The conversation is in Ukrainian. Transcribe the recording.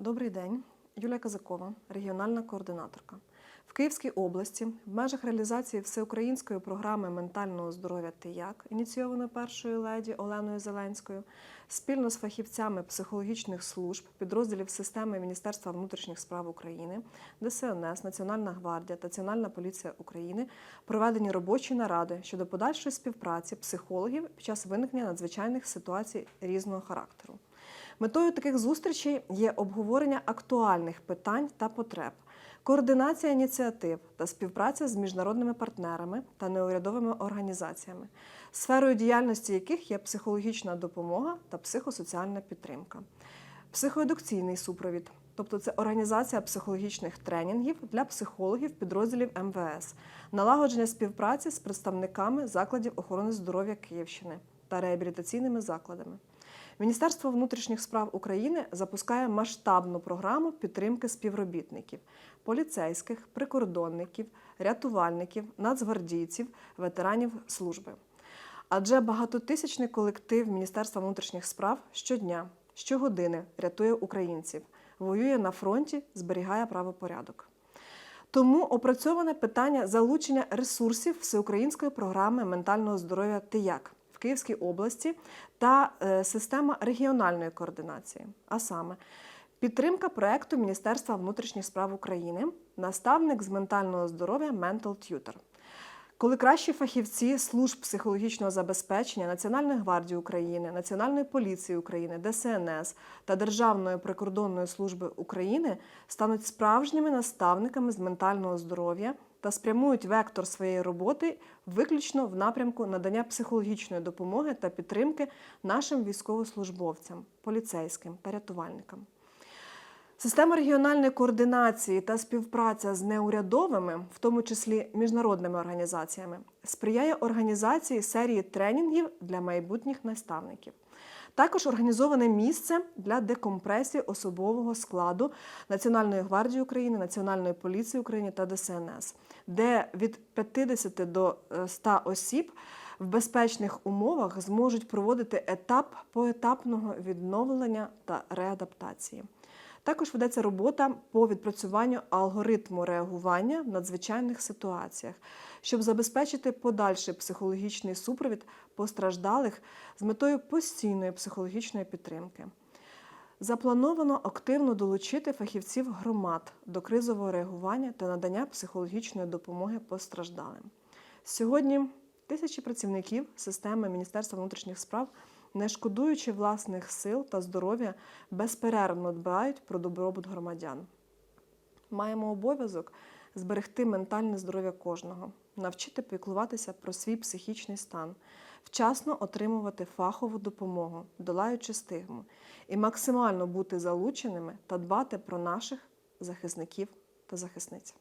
Добрий день. Юлія Казакова, регіональна координаторка. В Київській області в межах реалізації всеукраїнської програми ментального здоров'я «Ти як», ініційованої першою леді Оленою Зеленською, спільно з фахівцями психологічних служб, підрозділів системи Міністерства внутрішніх справ України, ДСНС, Національна гвардія Національна поліція України проведені робочі наради щодо подальшої співпраці психологів під час виникнення надзвичайних ситуацій різного характеру. Метою таких зустрічей є обговорення актуальних питань та потреб, координація ініціатив та співпраця з міжнародними партнерами та неурядовими організаціями, сферою діяльності яких є психологічна допомога та психосоціальна підтримка, психоедукційний супровід. Тобто це організація психологічних тренінгів для психологів підрозділів МВС, налагодження співпраці з представниками закладів охорони здоров'я Київщини та реабілітаційними закладами. Міністерство внутрішніх справ України запускає масштабну програму підтримки співробітників, поліцейських, прикордонників, рятувальників, нацгвардійців, ветеранів служби. Адже багатотисячний колектив Міністерства внутрішніх справ щодня, щогодини рятує українців, воює на фронті, зберігає правопорядок. Тому опрацьоване питання залучення ресурсів всеукраїнської програми ментального здоров'я «Ти як» Київській області та е, система регіональної координації, а саме підтримка проекту Міністерства внутрішніх справ України, наставник з ментального здоров'я Mental Tutor. Коли кращі фахівці служб психологічного забезпечення Національної гвардії України, Національної поліції України, ДСНС та Державної прикордонної служби України стануть справжніми наставниками з ментального здоров'я та спрямують вектор своєї роботи виключно в напрямку надання психологічної допомоги та підтримки нашим військовослужбовцям, поліцейським та рятувальникам. Система регіональної координації та співпраця з неурядовими, в тому числі міжнародними організаціями, сприяє організації серії тренінгів для майбутніх наставників. Також організоване місце для декомпресії особового складу Національної гвардії України, Національної поліції України та ДСНС, де від 50 до 100 осіб в безпечних умовах зможуть проводити етап поетапного відновлення та реадаптації. Також ведеться робота по відпрацюванню алгоритму реагування в надзвичайних ситуаціях, щоб забезпечити подальший психологічний супровід постраждалих з метою постійної психологічної підтримки. Заплановано активно долучити фахівців громад до кризового реагування та надання психологічної допомоги постраждалим. Сьогодні тисячі працівників системи Міністерства внутрішніх справ не шкодуючи власних сил та здоров'я, безперервно дбають про добробут громадян. Маємо обов'язок зберегти ментальне здоров'я кожного, навчити піклуватися про свій психічний стан, вчасно отримувати фахову допомогу, долаючи стигму, і максимально бути залученими та дбати про наших захисників та захисниць.